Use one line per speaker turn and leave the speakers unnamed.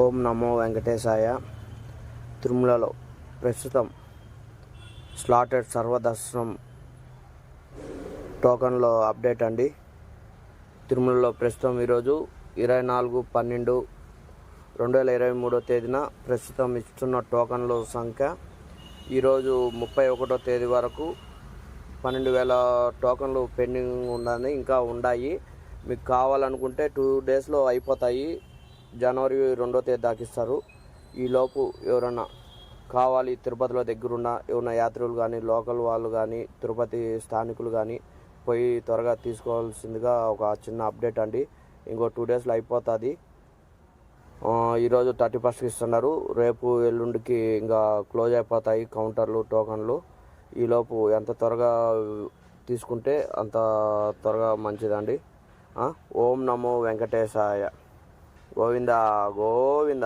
ఓం నమో వెంకటేశాయ. తిరుమలలో ప్రస్తుతం స్లాటెడ్ సర్వదర్శనం టోకన్లో అప్డేట్ అండి. తిరుమలలో ప్రస్తుతం ఈరోజు ఇరవై నాలుగు పన్నెండు రెండు వేల ఇరవై మూడో తేదీన ప్రస్తుతం ఇస్తున్న టోకన్ల సంఖ్య ఈరోజు ముప్పై ఒకటో తేదీ వరకు పన్నెండు వేల టోకన్లు పెండింగ్ ఉందని ఇంకా ఉన్నాయి మీకు కావాలనుకుంటే టూ డేస్లో అయిపోతాయి. జనవరి రెండో తేదీ దాకిస్తారు ఈలోపు ఎవరన్నా కావాలి తిరుపతిలో దగ్గరున్న ఏమైనా యాత్రికులు కానీ లోకల్ వాళ్ళు కానీ తిరుపతి స్థానికులు కానీ పోయి త్వరగా తీసుకోవాల్సిందిగా ఒక చిన్న అప్డేట్ అండి. ఇంకో టూ డేస్లో అయిపోతుంది. ఈరోజు థర్టీ ఫస్ట్కి ఇస్తున్నారు. రేపు ఎల్లుండికి ఇంకా క్లోజ్ అయిపోతాయి కౌంటర్లు టోకన్లు. ఈలోపు ఎంత త్వరగా తీసుకుంటే అంత త్వరగా మంచిదండి. ఓం నమో వెంకటేశాయ. గోవింద గోవింద.